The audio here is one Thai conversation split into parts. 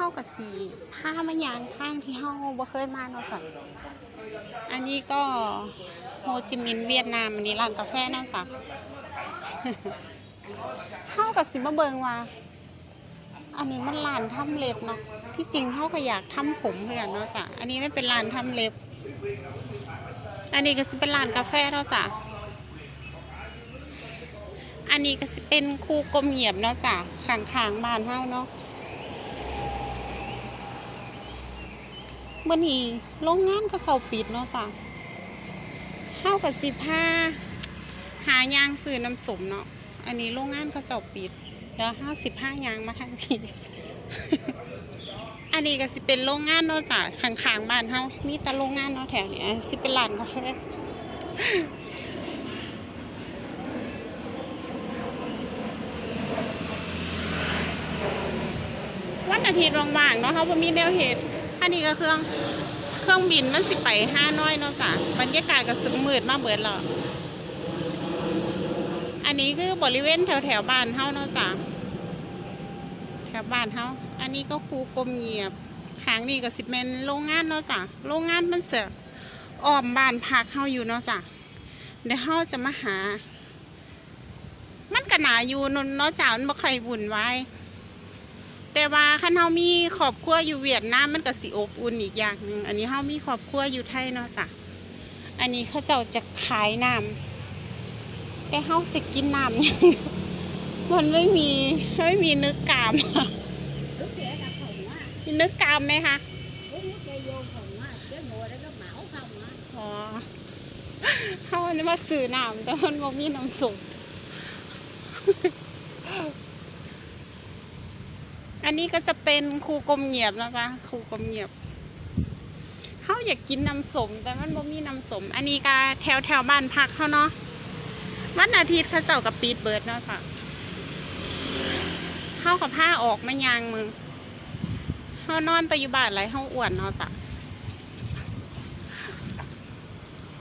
เข้ากับสีผ้ามะยางข้างที่เฮาบ่เคยมาเนาะค่ะ อันนี้ก็โฮจิมินห์เวียดนามอันนี้ร้านกาแฟเนาะค่ะเฮากับสิมาเบิงว่า อันนี้มันร้านทำเล็บเนาะที่จริงเฮาก็อยากทำผมเพื่อนเนาะจ้ะอันนี้ไม่เป็นร้านทำเล็บ อันนี้ก็สิเป็นร้านกาแฟเนาะจ้ะอันนี้ก็สิเป็นคู่กลมเงียบเนาะจ้ะข้างๆบ้านเฮาเนาะ มื่อนี้โรงงานก็เจ้าปิดเนาะจ้ะเฮากับสิบห้าหายางซื้อน้ำสมเนาะอันนี้โรงงานก็เจ้าปิดเดี๋ยวห้าสิบห้ายางมาทางพี่อันนี้ก็สิเป็นโรงงานเนาะจ้ะข้างๆบ้านเฮามีแต่โรงงานเนาะแถวเนี้ยสิเป็นร้านกาแฟวันอาทิตย์ว่างๆเนาะเขาบ่มีแนวเหตุ นนี้ก็เครื่องเครื่องบินมันสิไปห้าน้อยเนาะจ้ะบรรยากาศก็สึมมืดมากเบิดแล้วอันนี้คือบริเวณแถวแถวๆบ้านเฮาเนาะจ้ะแถวบ้านเฮาอันนี้ก็คูกลมเงียบหางนี่ก็สิเป็นโรงงานเนาะจ้ะโรงงานมันเสืออ้อมบ้านพักเฮาอยู่เนาะจ้ะเดี๋ยวเฮาจะมาหา มันก็หนาอยู่นนเนาะจ้ะมันบ่ใครวุ่นวาย แต่ว่าคันเฮามีครอบครัวอยู่เวียดนามมันก็สิอบอุ่นอีกอย่างหนึ่งอันนี้เฮามีครอบครัวอยู่ไทยเนาะจ้ะอันนี้เขาเจ้าจะขายน้ำแต่เฮาสิกินน้ำย่างมันไม่มีไม่มีนึกกามมีนึกกามไหมคะ lúc nước cây vô khổng á cái mùa đó nó mão không á อ๋อเฮานี่มาซื้อน้ำแต่มันบ่มีน้ำส้ม อันนี้ก็จะเป็นครูกลมเงียบนะคะครูกลมเงียบเขาอยากกินน้ำสม แต่มันบ่มีน้ำสม อันนี้ก็แถวแถวบ้านพักเขาเนาะวันอาทิตย์เขาเจ้ากับปีดเบิร์ดเนาะจ้ะเข้ากับผ้าออกไมายางมึงเขานอนตะยู่บ้านไรเขาอ้วนเนาะจ้ะ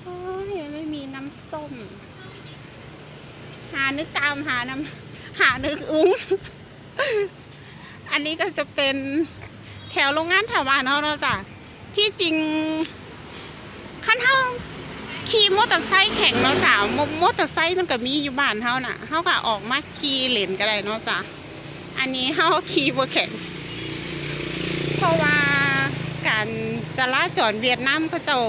โอ้ยไม่มีน้ำส้ม หานึกตามหาน้ำหานึกอุ้ง อันนี้ก็จะเป็นแถวโรงงานแถวบ้านเขาเนาะจ้ะที่จริงขั้นเท่าขี่มอเตอร์ไซค์แข่งเนาะจ้ะมมอเตอร์ไซค์มันก็มีอยู่บ้านเขาน่ะเขาก็ออกมาขี่เล่นก็ได้เนาะจ้ะอันนี้เขาขี่บ่แข่งเพราะว่าการจราจรเวียดนามเขาเจ้า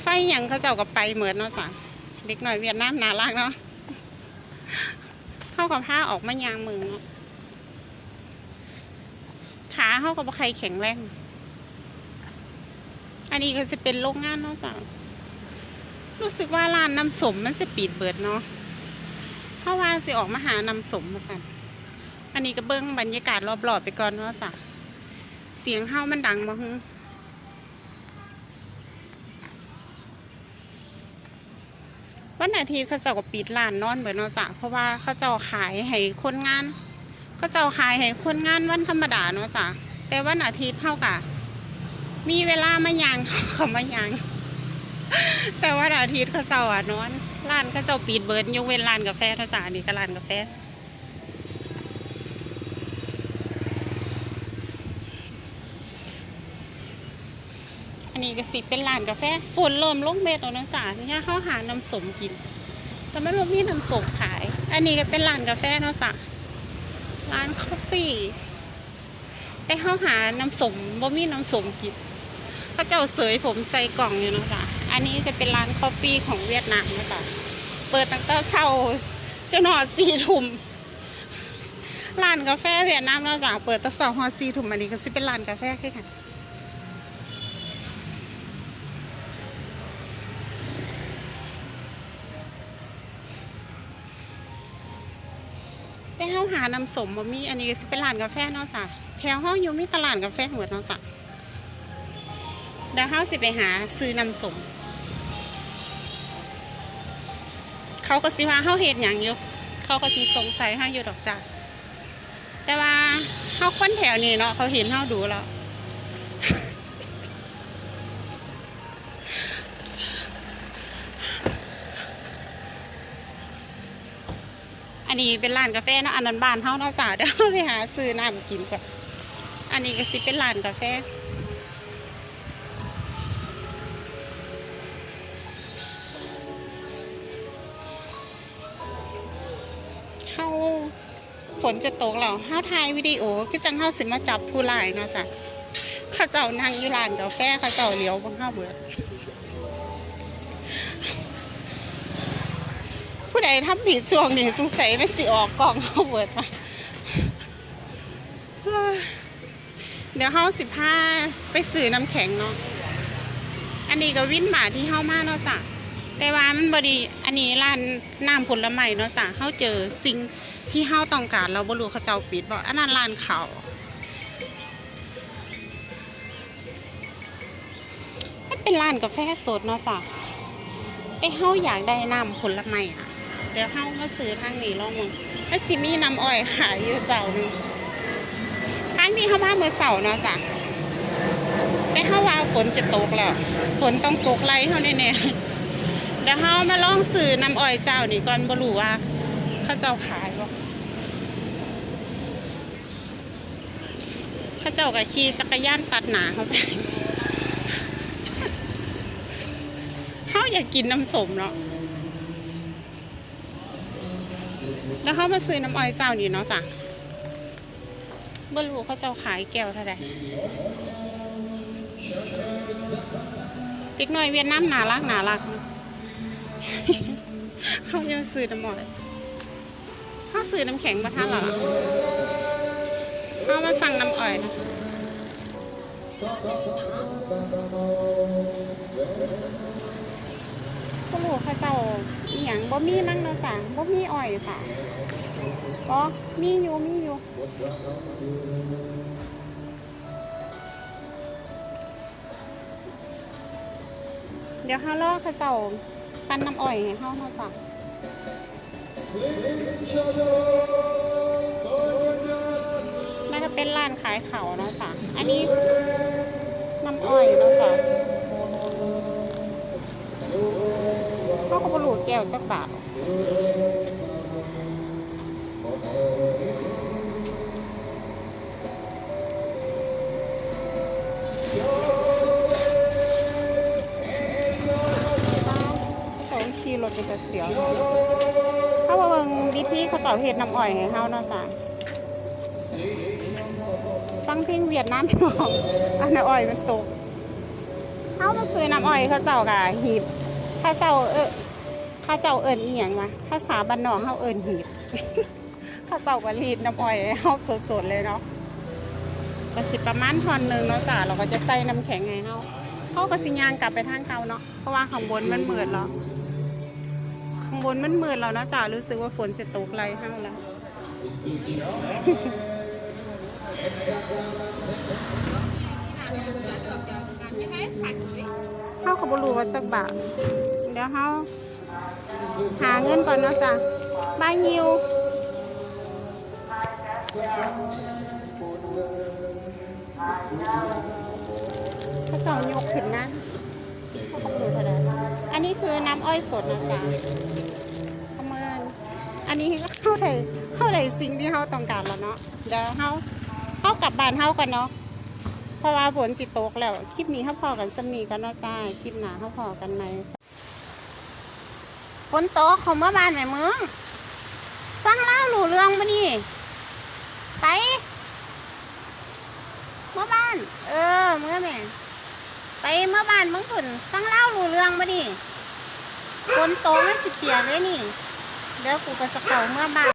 ไฟยังเขาเจ้าก็ไปเหมือนเนาะจ้ะเด็กหน่อยเวียดนามน่ารักเนาะเข้ากับผ้าออกมายางมือเนาะ ขาเขาก็บใครแข็งแรง อันนี้ก็จะเป็นโรงงานเนาะจ้ะรู้สึกว่าร้านน้ำสมมันจะปิดเบิดเนาะเพราะว่าสิออกมาหาน้ำสมมาสั่นอันนี้ก็เบิ้งบรรยากาศรอบๆไปก่อนเนาะจ้ะเสียงเฮ้ามันดังบ่ฮึวันอาทิตย์เขาเจ้าก็ปิดร้านนอนเบิดเนาะจ้ะเพราะว่าเขาเจ้าขายให้คนงาน ก็เจ้าขายให้คนงานวันธรรมดาเนาะจ้ะแต่วันอาทิตย์เท่ากับมีเวลามายังเขามายังแต่วันอาทิตย์เขาเจ้าอะนอนร้านเขาเจ้าปิดเบิร์ดยกเว้นร้านกาแฟเท่าจ้ะนี่ก็ร้านกาแฟอันนี้ก็สิเป็นร้านกาแฟฝนเริ่มลงเม็ดแล้วนะจ้ะเนี่ยเขาหาน้ำสมกิน แต่ไม่รู้มีน้ำสมขาย อันนี้ก็เป็นร้านกาแฟเนาะจ้ะ ร้านคาเฟ่แต่เขาหาน้ำสมบ่มีน้ำสมกินเขาเจ้าเสยผมใส่กล่องอยู่นาะคะอันนี้จะเป็นร้านคอฟฟี่ของเวียดนามนะจ๊ะเปิดตั้งแต่เช้าจนหอดสี่ทุ่มร้านกาแฟเวียดนามเนาะจ๊ะเปิดตั้งแต่หอดสี่ทุ่มอันนี้ก็จะเป็นร้านกาแฟคือกัน หาน้ำสมบ่มีอันนี้เป็นร้านกาแฟเนาะจ้ะแถวห้องอยู่มีตลาดกาแฟหมดเนาะจ้ะเดี๋ยวเขาสิไปหาซื้อน้ำสม เขาก็สิว่าเขาเห็นอย่างอยู่ เขาก็สิสงสัยเขาอยู่ดอกจ้ะแต่ว่าเขาคนแถวนี้เนาะเขาเห็นเขาดูแล้ว อันนี้เป็นร้านกาแฟเนาะอันนั้นบ้านเขาเนาะจ้ะเดี๋ยวไปหาซื้อน้ำกินก่อนอันนี้ก็สิเป็นร้านกาแฟเฮาฝนจะตกแล้วเฮาถ่ายวิดีโอคือจังเฮาสิมาจับผู้ร้ายเนาะจ้ะเขาเจ้านั่งอยู่ร้านกาแฟเขาเจ้าเลี้ยวบ่งเฮาเบิด ใดทำผิดช่วงนี้สงสัยไม่สิออกกล้องเฮาเบิดมาเดี๋ยวเฮาสิพาไปซื้อน้ำแข็งเนาะ อันนี้ก็วิ่นหมาที่เฮามาเนาะจ้ะแต่ว่ามันบดีอันนี้ร้านน้ำผลไม้เนาะจ้ะเขาเจอสิ่งที่เฮาต้องการเราบ่รู้เขาเจ้าปิดบ่อันนั้นร้านเขามันเป็นร้านกาแฟสดเนาะจ้ะแต่เฮาอยากได้น้ำผลไม้อะ เดี๋ยวเฮามาซื้อทางนี้ลองมึงแล้วสิมีน้ำอ้อยขายอยู่เจ้าหนึงทางนี้เฮามาเมื่อเสาร์เนาะจ้ะแต่เฮาว่าฝนจะตกแล้วฝนต้องตกไล่เฮาแน่ๆเดี๋ยวเรามาลองซื้อน้ำอ้อยเจ้านี่ก่อนบ่รู้ว่าเขาเจ้าขายบ่เขาเจ้าก็ขี่จักรยานตัดหนาเขาไปเขาอยากกินน้ำสมเนาะ แล้วเขามาซื้อน้ำอ้อยเจ้านี่เนาะจ้ะบ่รู้เขาเจ้าขายแก้วเท่าไหร่ติ๊กหน่อยเวียดนามหนารักหนารักเขาจะมาซื้อน้ำอ้อยเขาซื้อน้ำแข็งมาท่านหรอเขามาสั่งน้ำอ้อยนะ ก็รู้เขาเจ้าอหย่างบ่มีนั่งเนาะจ้ะบ่มีอ้อยจ้ะบ่มีอยู่มีอยู่เดี๋ยวเขาลอกเขาเจ้าปั้นน้ำอ้อยให้เขาเนาะจ้ะน่าจะเป็นร้านขายเขาเนาะจ้ะอันนี้น้ำอ้อยเนาะจ้ะ เขาก็บรูแก้วจักบาทเขาขี่รถไปแต่เสียวเขามาเบิ่งวิธีเขาเจ้าเฮ็ดน้ำอ้อยให้เฮาเนาะจ้ะฟังเพลงเวียดนามพี่น้องอันน้ำอ้อยมันตกเขามาซื้อน้ำอ้อยเขาเจ้ากะหีบข้าเจ้าเออ ข้าเจ้าเอิญอีหยังวะภาษาบ้านนอกเขาเอิญหีบข้าเจ้าก็รีดน้ำอ้อยให้เขาสดๆเลยเนาะก็สิประมาณทอนหนึ่งเนาะจ้ะเราก็จะใส่น้ำแข็งให้เขาเขาก็สิยางกลับไปทางเก่าเนาะเพราะว่าข้างบนมันมืดแล้วข้างบนมันมืดแล้วเนาะจ้ะรู้สึกว่าฝนจะตกไรห้าแล้วเขาก็บ่รู้ว่าจักบาทเดี๋ยวเขา หาเงินก่อนเนาะจ้ะบายยิวเขาเจ้ายกขึ้นนะเขาก็บ่รู้เท่าไหร่อันนี้คือน้ำอ้อยสดนะจ๊ะประเมินอันนี้เข้าได้เข้าได้สิ่งที่เขาต้องการแล้วเนาะเดี๋ยวเขาเข้ากลับบ้านเข้ากันเนาะเพราะว่าฝนจิตตกแล้ว คลิปนี้เขาพอกันสำนีกันเนาะจ้าคลิปหนาเขาพอกันไหม ฝนตกเขาเมื่อบ้านไหมมึงฟังเล่าหลูเรื่องมานี่ไปเมื่อบ้าน เออเมื่อแม่ไปเมื่อบ้านมึงฝุ่นฟังเล่าหลูเรื่องมานี่ฝนตกมันสิเปียกเลยนี่เดี๋ยวกูก็จะเก่าเมื่อบ้าน